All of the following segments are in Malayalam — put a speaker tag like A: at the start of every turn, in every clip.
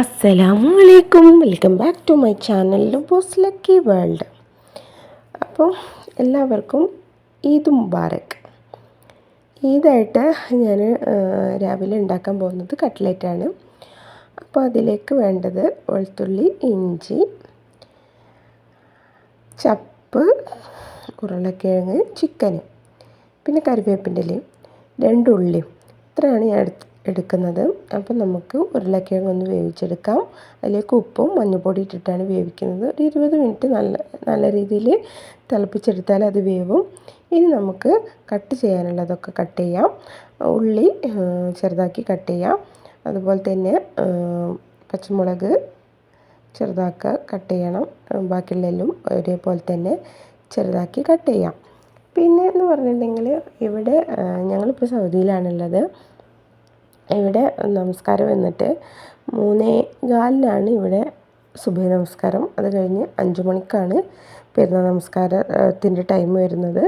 A: അസ്സലാമു അലൈക്കും welcome back to my channel boss lucky world അപ്പോൾ എല്ലാവർക്കും ഈദ് മുബാറക്. ഈദായിട്ട് ഞാൻ രാവിലെ ഉണ്ടാക്കാൻ പോകുന്നത് കട്ട്ലറ്റാണ്. അപ്പോൾ അതിലേക്ക് വേണ്ടത് വെളുത്തുള്ളി ഇഞ്ചി ചപ്പ് ഉരുളക്കിഴങ്ങ് ചിക്കന് പിന്നെ കറിവേപ്പിന്റെ ഇലയും രണ്ട് ഉള്ളിയും. ഇത്രയാണ് ഞാൻ എടുത്ത് എടുക്കുന്നത്. അപ്പോൾ നമുക്ക് ഉരുളക്കിഴങ്ങ് ഒന്ന് വേവിച്ചെടുക്കാം. അതിലേക്ക് ഉപ്പും മഞ്ഞൾപ്പൊടി ഇട്ടിട്ടാണ് വേവിക്കുന്നത്. ഒരു ഇരുപത് മിനിറ്റ് നല്ല നല്ല രീതിയിൽ തിളപ്പിച്ചെടുത്താൽ അത് വേവും. ഇനി നമുക്ക് കട്ട് ചെയ്യാനുള്ളതൊക്കെ കട്ട് ചെയ്യാം. ഉള്ളി ചെറുതാക്കി കട്ട് ചെയ്യാം. അതുപോലെ തന്നെ പച്ചമുളക് ചെറുതാക്കുക കട്ട് ചെയ്യണം. ബാക്കിയുള്ളതിലും ഒരേപോലെ തന്നെ ചെറുതാക്കി കട്ട് ചെയ്യാം. പിന്നെ എന്ന് പറഞ്ഞിട്ടുണ്ടെങ്കിൽ ഇവിടെ ഞങ്ങളിപ്പോൾ സൗദിയിലാണുള്ളത്. ഇവിടെ നമസ്കാരം എന്നിട്ട് മൂന്നേ കാലിനാണ് ഇവിടെ സുബഹി നമസ്കാരം അത് കഴിഞ്ഞ് അഞ്ച് മണിക്കാണ് പെരുന്നാൾ നമസ്കാരത്തിന്റെ ടൈം വരുന്നത്.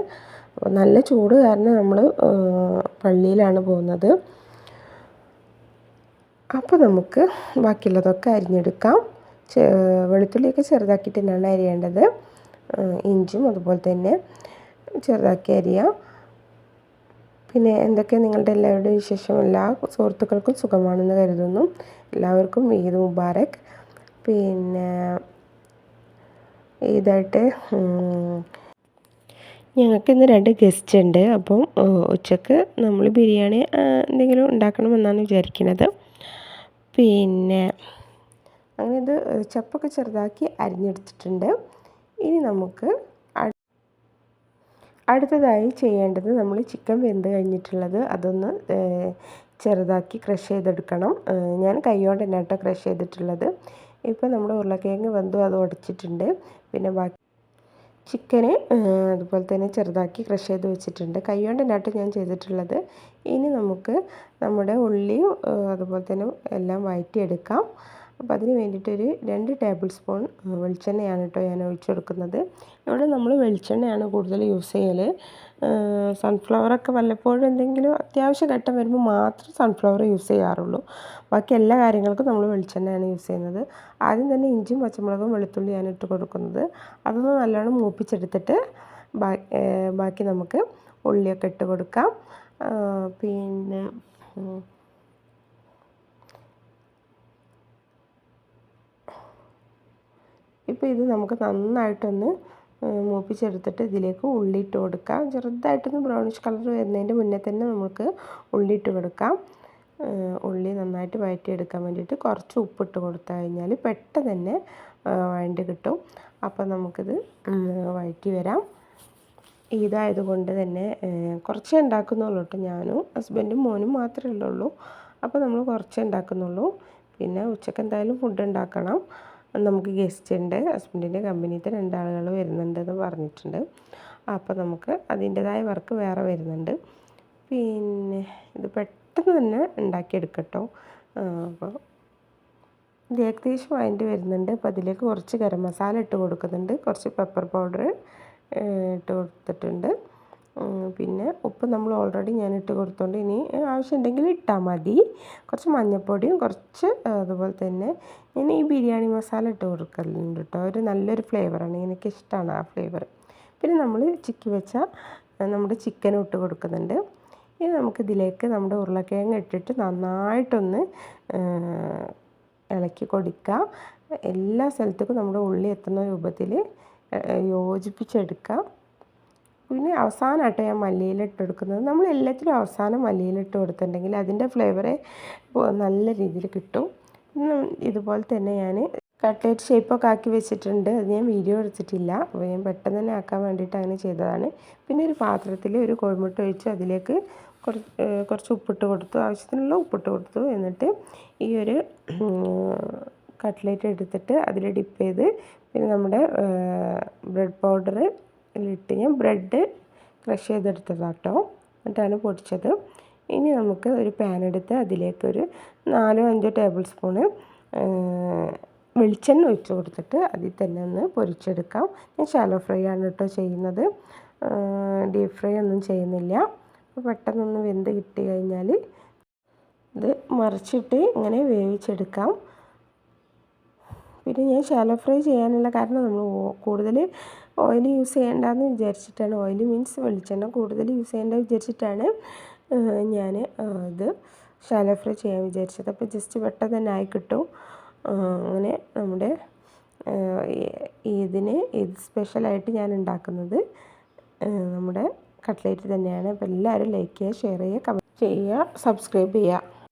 A: നല്ല ചൂട് കാരണം നമ്മൾ പള്ളിയിലാണ് പോകുന്നത്. അപ്പോൾ നമുക്ക് ബാക്കിയുള്ളതൊക്കെ അരിഞ്ഞെടുക്കാം. വെളുത്തുള്ളിയൊക്കെ ചെറുതാക്കിയിട്ട് തന്നെയാണ് അരിയേണ്ടത്. ഇഞ്ചും അതുപോലെ തന്നെ ചെറുതാക്കി അരിയാം. പിന്നെ എന്തൊക്കെ നിങ്ങളുടെ എല്ലാവരുടെയും വിശേഷം? എല്ലാ സുഹൃത്തുക്കൾക്കും സുഖമാണെന്ന് കരുതുന്നു. എല്ലാവർക്കും ഈദ് മുബാറക്. പിന്നെ ഈദായിട്ട് ഞങ്ങൾക്ക് ഇന്ന് രണ്ട് ഗസ്റ്റ് ഉണ്ട്. അപ്പം ഉച്ചയ്ക്ക് നമ്മൾ ബിരിയാണി എന്തെങ്കിലും ഉണ്ടാക്കണമെന്നാണ് വിചാരിക്കുന്നത്. പിന്നെ അങ്ങനെ ഇത് ചപ്പൊക്കെ ചെറുതാക്കി അരിഞ്ഞെടുത്തിട്ടുണ്ട്. ഇനി നമുക്ക് അടുത്തതായി ചെയ്യേണ്ടത് നമ്മൾ ചിക്കൻ വെന്ത് കഴിഞ്ഞിട്ടുള്ളത് അതൊന്ന് ചെറുതാക്കി ക്രഷ് ചെയ്തെടുക്കണം. ഞാൻ കൈകൊണ്ട് തന്നെ കേട്ടോ ക്രഷ് ചെയ്തിട്ടുള്ളത്. ഇപ്പോൾ നമ്മൾ ഉരുളക്കിഴങ്ങ് വെന്തു അത് ഉടച്ചിട്ടുണ്ട് പിന്നെ ബാക്കി ചിക്കന് അതുപോലെ തന്നെ ചെറുതാക്കി ക്രഷ് ചെയ്ത് വെച്ചിട്ടുണ്ട്. കൈകൊണ്ട് തന്നെ ഞാൻ ചെയ്തിട്ടുള്ളത്. ഇനി നമുക്ക് നമ്മുടെ ഉള്ളിയും അതുപോലെ തന്നെ എല്ലാം വഴറ്റിയെടുക്കാം അപ്പോൾ അതിന് വേണ്ടിയിട്ടൊരു രണ്ട് ടേബിൾ സ്പൂൺ വെളിച്ചെണ്ണയാണ് കേട്ടോ ഞാൻ ഒഴിച്ചു കൊടുക്കുന്നത് ഇവിടെ നമ്മൾ വെളിച്ചെണ്ണയാണ് കൂടുതൽ യൂസ് ചെയ്യൽ. സൺഫ്ലവറൊക്കെ വല്ലപ്പോഴും എന്തെങ്കിലും അത്യാവശ്യ ഘട്ടം വരുമ്പോൾ മാത്രം സൺഫ്ലവർ യൂസ് ചെയ്യാറുള്ളൂ. ബാക്കി എല്ലാ കാര്യങ്ങൾക്കും നമ്മൾ വെളിച്ചെണ്ണയാണ് യൂസ് ചെയ്യുന്നത്. ആദ്യം തന്നെ ഇഞ്ചും പച്ചമുളകും വെളുത്തുള്ളിയാണ് ഇട്ട് കൊടുക്കുന്നത്. അതൊന്ന് നല്ലോണം മൂപ്പിച്ചെടുത്തിട്ട് ബാക്കി നമുക്ക് ഉള്ളിയൊക്കെ ഇട്ട് കൊടുക്കാം. പിന്നെ ഇപ്പോൾ ഇത് നമുക്ക് നന്നായിട്ടൊന്ന് മൂപ്പിച്ചെടുത്തിട്ട് ഇതിലേക്ക് ഉള്ളി ഇട്ട് കൊടുക്കാം. ചെറുതായിട്ടൊന്ന് ബ്രൗണിഷ് കളർ വരുന്നതിന്റെ മുന്നേ തന്നെ നമുക്ക് ഉള്ളി ഇട്ട് കൊടുക്കാം ഉള്ളി നന്നായിട്ട് വഴറ്റിയെടുക്കാൻ വേണ്ടിയിട്ട് കുറച്ച് ഉപ്പിട്ട് കൊടുത്തു കഴിഞ്ഞാൽ പെട്ടെന്ന് തന്നെ വഴണ്ടി കിട്ടും. അപ്പം നമുക്കിത് വഴറ്റി വരാം. ഇതായതുകൊണ്ട് തന്നെ കുറച്ചേ ഉണ്ടാക്കുന്നുള്ളൂ കേട്ടോ ഞാനും ഹസ്ബൻഡും മോനും മാത്രമേ ഉള്ളൂ. അപ്പോൾ നമ്മൾ കുറച്ചേ ഉണ്ടാക്കുന്നുള്ളൂ. പിന്നെ ഉച്ചയ്ക്ക് എന്തായാലും ഫുഡ് ഉണ്ടാക്കണം. നമുക്ക് ഗസ്റ്റ് ഉണ്ട്. ഹസ്ബൻഡിന്റെ കമ്പനിയിലത്തെ രണ്ടാളുകൾ വരുന്നുണ്ടെന്ന് പറഞ്ഞിട്ടുണ്ട്. അപ്പോൾ നമുക്ക് അതിന്റെതായ വർക്ക് വേറെ വരുന്നുണ്ട്. പിന്നെ ഇത് പെട്ടെന്ന് തന്നെ ഉണ്ടാക്കിയെടുക്കട്ടോ. അപ്പോൾ ഇത് ഏകദേശം അതിന്റെ വരുന്നുണ്ട്. അപ്പോൾ അതിലേക്ക് കുറച്ച് ഗരം മസാല ഇട്ട് കൊടുക്കുന്നുണ്ട്. കുറച്ച് പെപ്പർ പൗഡർ ഇട്ട് കൊടുത്തിട്ടുണ്ട്. പിന്നെ ഉപ്പ് നമ്മൾ ഓൾറെഡി ഞാൻ ഇട്ട് കൊടുത്തോണ്ട് ഇനി ആവശ്യമുണ്ടെങ്കിൽ ഇട്ടാൽ മതി. കുറച്ച് മഞ്ഞൾപ്പൊടിയും കുറച്ച് അതുപോലെ തന്നെ ഞാൻ ഈ ബിരിയാണി മസാല ഇട്ട് കൊടുക്കലുണ്ട് കേട്ടോ ഒരു നല്ലൊരു ഫ്ലേവറാണ് എനിക്ക് ഇഷ്ടമാണ് ആ ഫ്ലേവർ പിന്നെ നമ്മൾ ചിക്കി വെച്ച നമ്മുടെ ചിക്കൻ ഇട്ട് കൊടുക്കുന്നുണ്ട്. ഇനി നമുക്കിതിലേക്ക് നമ്മുടെ ഉരുളക്കിഴങ്ങ് ഇട്ടിട്ട് നന്നായിട്ടൊന്ന് ഇളക്കി കൊടുക്കുക എല്ലാ സ്ഥലത്തേക്കും നമ്മുടെ ഉള്ളി എത്തുന്ന രൂപത്തിൽ യോജിപ്പിച്ചെടുക്കുക പിന്നെ അവസാനമായിട്ട് ഞാൻ മല്ലിയില കൊടുക്കുന്നത് നമ്മൾ എല്ലാത്തിലും അവസാനം മല്ലിയില ഇട്ട് കൊടുത്തിട്ടുണ്ടെങ്കിൽ അതിന്റെ ഫ്ലേവറെ നല്ല രീതിയിൽ കിട്ടും. ഇതുപോലെ തന്നെ ഞാൻ കട്ട്ലേറ്റ് ഷേപ്പൊക്കെ ആക്കി വെച്ചിട്ടുണ്ട്. അത് ഞാൻ വീഡിയോ എടുത്തിട്ടില്ല. അപ്പോൾ ഞാൻ പെട്ടെന്ന് തന്നെ ആക്കാൻ വേണ്ടിയിട്ട് അങ്ങനെ ചെയ്തതാണ്. പിന്നെ ഒരു പാത്രത്തിൽ ഒരു കോഴിമുട്ട ഒഴിച്ച് അതിലേക്ക് കുറച്ച് കുറച്ച് ഉപ്പിട്ട് കൊടുത്തു. ആവശ്യത്തിനുള്ള ഉപ്പിട്ട് കൊടുത്തു. എന്നിട്ട് ഈ ഒരു കട്ട്ലേറ്റ് എടുത്തിട്ട് അതിൽ ഡിപ്പ് ചെയ്ത് പിന്നെ നമ്മുടെ ബ്രെഡ് പൗഡർ ഇട്ട് ഞാൻ ബ്രെഡ് ക്രഷ് ചെയ്തെടുത്തതാണ് കേട്ടോ എന്നിട്ടാണ് പൊടിച്ചത്. ഇനി നമുക്ക് ഒരു പാൻ എടുത്ത് അതിലേക്കൊരു നാലോ അഞ്ചോ ടേബിൾ സ്പൂണ് വെളിച്ചെണ്ണ ഒഴിച്ച് കൊടുത്തിട്ട് അതിൽ തന്നെ ഒന്ന് പൊരിച്ചെടുക്കാം. ഞാൻ ഷാലോ ഫ്രൈ ആണ് കേട്ടോ ചെയ്യുന്നത്. ഡീപ്പ് ഫ്രൈ ഒന്നും ചെയ്യുന്നില്ല. അപ്പോൾ പെട്ടെന്നൊന്ന് വെന്ത് കിട്ടി കഴിഞ്ഞാൽ ഇത് മറിച്ചിട്ട് ഇങ്ങനെ വേവിച്ചെടുക്കാം. പിന്നെ ഞാൻ ഷാലോ ഫ്രൈ ചെയ്യാനുള്ള കാരണം നമ്മൾ കൂടുതൽ ഓയിൽ യൂസ് ചെയ്യേണ്ടെന്ന് വിചാരിച്ചിട്ടാണ്. ഓയിൽ മീൻസ് വെളിച്ചെണ്ണ കൂടുതൽ യൂസ് ചെയ്യേണ്ട വിചാരിച്ചിട്ടാണ് ഞാൻ ഇത് ഷാലോ ഫ്രൈ ചെയ്യാൻ വിചാരിച്ചത്. അപ്പോൾ ജസ്റ്റ് പെട്ടെന്ന് തന്നെ ആയി കിട്ടും. അങ്ങനെ നമ്മുടെ ഇതിന് ഇത് സ്പെഷ്യലായിട്ട് ഞാൻ ഉണ്ടാക്കുന്നത് നമ്മുടെ കട്ട്ലേറ്റ് തന്നെയാണ്. അപ്പോൾ എല്ലാവരും ലൈക്ക് ചെയ്യുക ഷെയർ ചെയ്യുക കമന്റ് ചെയ്യുക സബ്സ്ക്രൈബ് ചെയ്യുക.